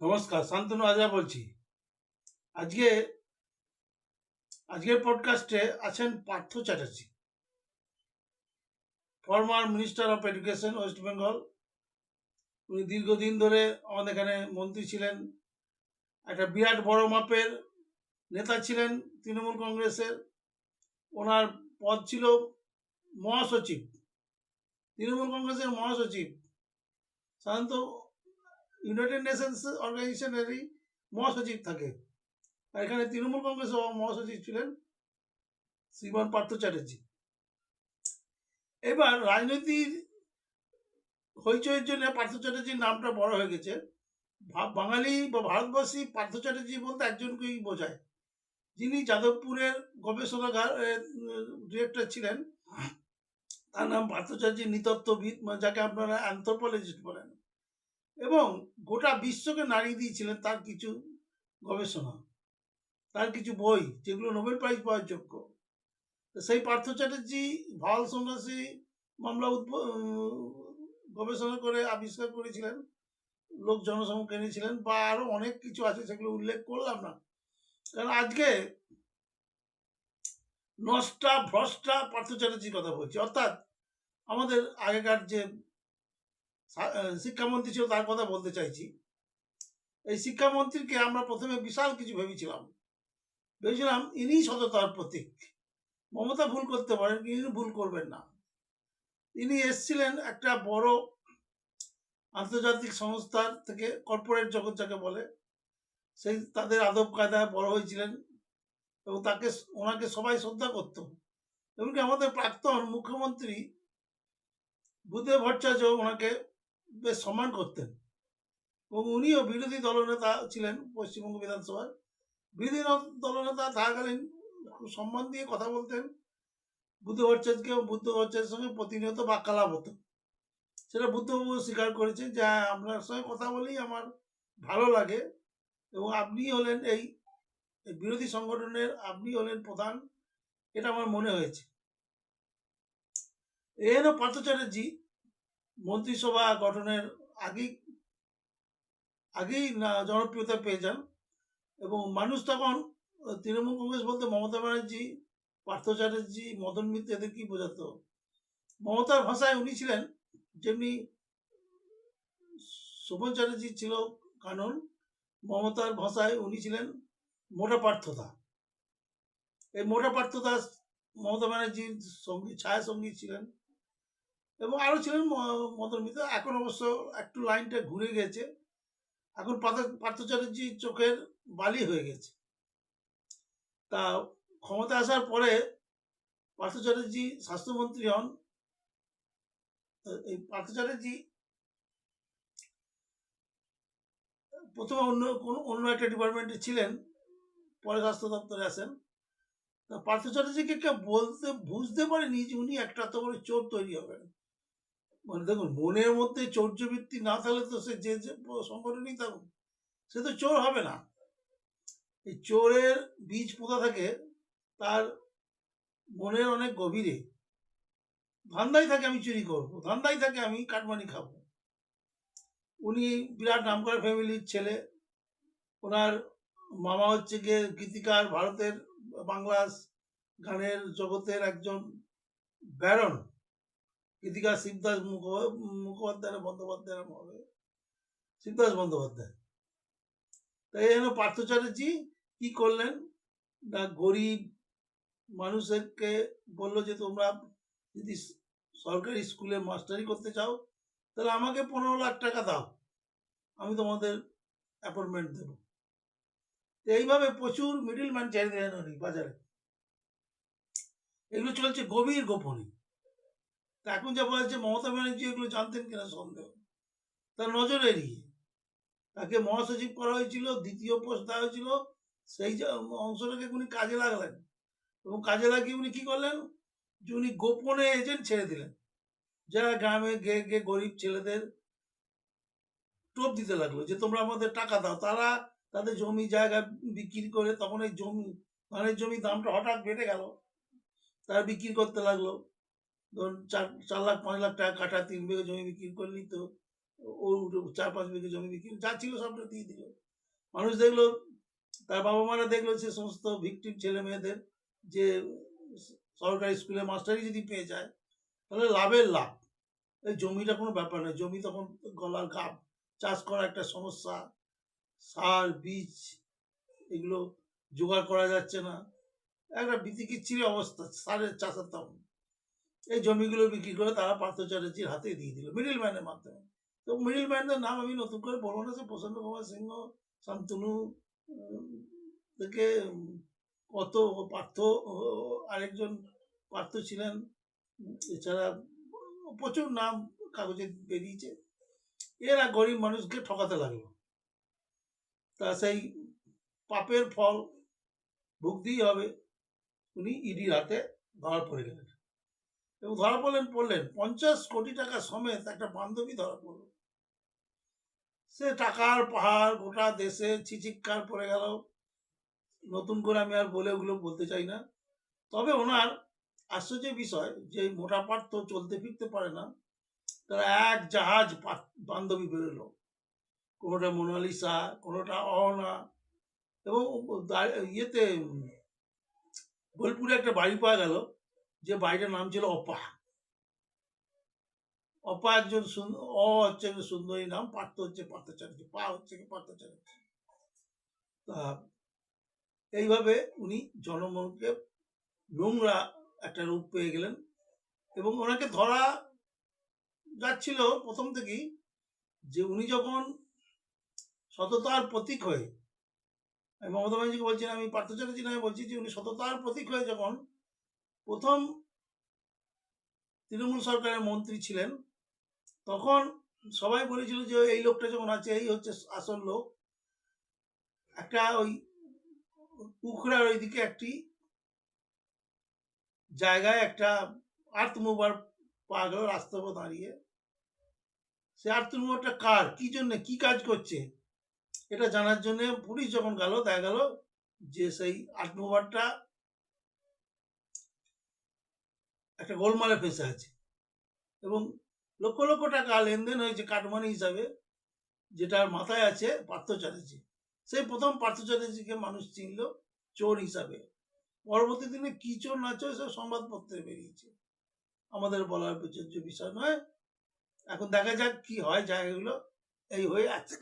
নমস্কার, শান্তনু আজা বলছি। আজকে, আজকের পডকাস্টে আছেন Partha Chatterjee former minister of education West Bengal উনি দীর্ঘদিন ধরে আমাদের এখানে মন্ত্রী ছিলেন, একটা বিরাট বড় মাপের নেতা ছিলেন তৃণমূল কংগ্রেসের। ওনার পদ ছিল মহাসচিব, তৃণমূল কংগ্রেসের মহাসচিব। সাধারণত ইউনাইটেড নেশনস অর্গানাইজেশনেরই মহাসচিব থাকে। আর এখানে তৃণমূল কংগ্রেস মহাসচিব ছিলেন শ্রীমান পার্থ চ্যাটার্জি। এবার রাজনীতির হইচইয়ের জন্য পার্থ চ্যাটার্জির নামটা বড় হয়ে গেছে। বাঙালি বা ভারতবাসী পার্থ চ্যাটার্জি বলতে একজনকেই বোঝায়। যিনি যাদবপুরের গবেষণাগার ডিরেক্টর ছিলেন, তার নাম পার্থ চ্যাটার্জি নৃতত্ত্ববিদ মানে যাকে আপনারা অ্যান্থ্রোপোলজিস্ট বলেন। এবং গোটা বিশ্বকে নাড়িয়ে দিয়েছিলেন তার কিছু গবেষণা, তার কিছু বই যেগুলো নোবেল প্রাইজ পাওয়ার যোগ্য। সেই পার্থ চ্যাটার্জি, ভাওয়াল সন্ন্যাসী মামলা উদ্ভ- গবেষণা করে আবিষ্কার করেছিলেন, লোক জনসমুখে এনেছিলেন বা আরও অনেক কিছু আছে সেগুলো উল্লেখ করলাম না। কারণ আজকে নষ্টা ভ্রষ্টা পার্থ চ্যাটার্জির কথা বলছি। অর্থাৎ আমাদের আগেকার যে শিক্ষামন্ত্রী ছিল তার কথা বলতে চাইছি। এই শিক্ষামন্ত্রীকে আমরা প্রথমে বিশাল কিছু ভেবেছিলাম। ভেবেছিলাম ইনি সততার প্রতীক। মমতা ভুল করতে পারেন ইনি ভুল করবেন না। ইনি এসছিলেন একটা বড় আন্তর্জাতিক সংস্থার থেকে, কর্পোরেট জগৎ যাকে বলে। সেই তাদের আদব কায়দায় বড় হয়েছিলেন এবং তাকে ওনাকে সবাই শ্রদ্ধা করত। এমনকি আমাদের প্রাক্তন মুখ্যমন্ত্রী বুদ্ধদেব ভট্টাচার্য ওনাকে বেশ সম্মান করতেন। এবং উনিও বিরোধী দলনেতা ছিলেন পশ্চিমবঙ্গ বিধানসভার। বিরোধী দলনেতা থাকাকালীন খুব সম্মান দিয়ে কথা বলতেন। বুদ্ধ ভট্টাচার্যকে বুদ্ধ ভট্টাচার্যের সঙ্গে প্রতিনিয়ত বাক্যালাপ হতো। সেটা বুদ্ধবাবু স্বীকার করেছেন যে হ্যাঁ, আপনার সঙ্গে কথা বলেই আমার ভালো লাগে। এবং আপনি হলেন এই বিরোধী সংগঠনের আপনি হলেন প্রধান। এটা আমার মনে হয়েছে। এন পার্থ মন্ত্রিসভা গঠনের আগেই আগেই জনপ্রিয়তা পেয়ে যান এবং মানুষ তখন, তৃণমূল কংগ্রেস বলতে মমতা ব্যানার্জি, পার্থ চ্যাটার্জি, মদন মিত্র এদের কি বোঝাতো? মমতার ভাষায় উনি ছিলেন যেমনি শোভন চ্যাটার্জি ছিল কানন, মমতার ভাষায় উনি ছিলেন মোটা পার্থতা। এই মোটা পার্থতা মমতা ব্যানার্জির সঙ্গী, ছায়া সঙ্গী ছিলেন। এবং আরও ছিলেন মদন এখন অবশ্য একটু লাইনটা ঘুরে গেছে। এখন পার্থ- চোখের বালি হয়ে গেছে। তা ক্ষমতা আসার পরে পার্থ স্বাস্থ্যমন্ত্রী হন। এই পার্থ চ্যাটার্জি প্রথমে অন্য কোন, অন্য একটা ডিপার্টমেন্টে ছিলেন, পরে স্বাস্থ্য দপ্তরে আসেন তা পার্থ চ্যাটার্জিকে কেউ বলতে, বুঝতে পারেনি যে উনি একটা এত বড় চোর তৈরি হবেন। মানে দেখুন, মনের মধ্যে চৌর্যবৃত্তি না থাকলে তো সে যে যে সংগঠনই থাকুক, সে তো চোর হবে না। এই চোরের বীজ পোতা থাকে তার মনের অনেক গভীরে। ধান্দাই থাকে আমি চুরি করব, ধান্দাই থাকে আমি কাটমানি খাব। উনি বিরাট নাম নামকরা ফ্যামিলির ছেলে। ওনার মামা হচ্ছে গিয়ে গীতিকার, ভারতের বাংলা গানের জগতের একজন ব্যারন। গীতিকার শিবদাস মুখো- মুখোপাধ্যায় না বন্দ্যোপাধ্যায় নাম হবে শিবদাস বন্দ্যোপাধ্যায়। তাই যেন পার্থ চ্যাটার্জি কি করলেন? না গরিব মানুষদেরকে বলল যে, তোমরা যদি সরকারি স্কুলে মাস্টারি করতে চাও, তাহলে আমাকে পনেরো লাখ টাকা দাও। আমি তোমাদের অ্যাপয়েন্টমেন্ট দেবো। এইভাবে প্রচুর মিডিল ম্যান উনি বাজারে। এগুলো চলছে গভীর গোপনে। তা এখন যা বলছে, মমতা ব্যানার্জি এগুলো জানতেন কিনা সন্দেহ। তার নজর এড়িয়ে তাকে মহাসচিব করা হয়েছিল, দ্বিতীয় পোস্ট দেওয়া হয়েছিল, সেই অংশটাকে উনি কাজে লাগলেন। এবং কাজে লাগিয়ে উনি কি করলেন? যে উনি গোপনে এজেন্ট ছেড়ে দিলেন। যারা গ্রামে গে গে গরিব ছেলেদের টোপ দিতে লাগল, যে তোমরা আমাদের টাকা দাও। তারা তাদের জমি জায়গা বিক্রি করে তখন এই জমি, ধানের জমির দামটা হঠাৎ বেড়ে গেল। তারা বিক্রি করতে লাগল। ধরুন চার চার লাখ, পাঁচ লাখ টাকা কাটা, তিন বিঘা জমি বিক্রি করে নিত ও চার, পাঁচ বিঘে জমি বিক্রি, যা ছিল সবটা দিয়ে দিল। মানুষ দেখল, তার বাবা মারা দেখল সে সমস্ত ভিকটিম ছেলে মেয়েদের যে সরকারি স্কুলে মাস্টারই যদি পেয়ে যায়, তাহলে লাভের লাভ। এই জমিটা কোনো ব্যাপার নয়। জমি তখন গলার গাব চাষ করা একটা সমস্যা, সার, বীজ, এগুলো জোগাড় করা যাচ্ছে না। একটা বিতিকিচ্ছিরি অবস্থা, সারের চাষের তখন। এই জমিগুলো বিক্রি করে তারা পার্থ চ্যাটার্জির হাতে দিয়ে দিল মিডিল ম্যানের মাধ্যমে। তো মিডিল ম্যানদের নাম আমি নতুন করে বলব না, সে প্রসন্ন কুমার সিংহ, শান্তনু থেকে কত পার্থ আরেকজন পার্থ ছিলেন, এছাড়া প্রচুর নাম কাগজে বেরিয়েছে। এরা গরিব মানুষকে ঠকাতে লাগল। তা সেই পাপের ফল ভুগতেই হবে, উনি ইডির হাতে ধরা পড়ে গেলেন। এবং ধরা পড়লেন পড়লেন। পঞ্চাশ কোটি টাকা সমেত একটা বান্ধবী ধরা পড়ল। সে টাকার পাহাড় গোটা দেশে চিচিৎকার পড়ে গেল। নতুন করে আমি আর বলে ওগুলো বলতে চাই না। তবে ওনার আশ্চর্যের বিষয়, যে মোটা পাট তো চলতে ফিরতে পারে না, তারা এক জাহাজ বান্ধবী বেরোলো। কোনোটা মোনালিসা, কোনোটা অহনা এবং ইয়েতে বোলপুরে একটা বাড়ি পাওয়া গেল। যে বাড়িটার নাম ছিল অপা অপা একজন অ হচ্ছে সুন্দরী নাম, পার্থ হচ্ছে পার্থ চ্যাটার্জি পা হচ্ছে কি পার্থ চ্যাটার্জি তা এইভাবে উনি জনমনকে নোংরা একটা রূপ পেয়ে গেলেন এবং ওনাকে ধরা যাচ্ছিল প্রথম থেকেই যে উনি যখন সততার প্রতীক হয়ে মমতা ব্যানার্জিকে বলছি আমি পার্থ চ্যাটার্জি নয় বলছি যে উনি সততার প্রতীক হয়ে যখন প্রথম তৃণমূল সরকারের মন্ত্রী ছিলেন, তখন সবাই বলেছিল যে এই লোকটা যখন আছে, এই হচ্ছে আসল লোক। একটা ওই উখড়ার ওইদিকে একটি জায়গায় একটা আর্থ মুভার পাওয়া গেল রাস্তার দাঁড়িয়ে। সে আর্থ মুভারটা কার? কি জন্য? কি কাজ করছে? এটা জানার জন্য পুলিশ যখন গেল, দেখা গেল যে সেই আর্থ একটা গোলমালে ফেসে আছে। এবং লক্ষ লক্ষ টাকা লেনদেন হয়েছে কাটমানি হিসাবে যেটার মাথায় আছে পার্থ চ্যাটার্জি। সেই প্রথম পার্থ চ্যাটার্জিকে মানুষ চিনল চোর হিসাবে। পরবর্তী দিনে কি চোর না চোর সব সংবাদপত্রে বেরিয়েছে। আমাদের বলার প্রযোজ্য বিষয় নয়। এখন দেখা যাক কি হয় জায়গাগুলো। এই হয়ে আছে।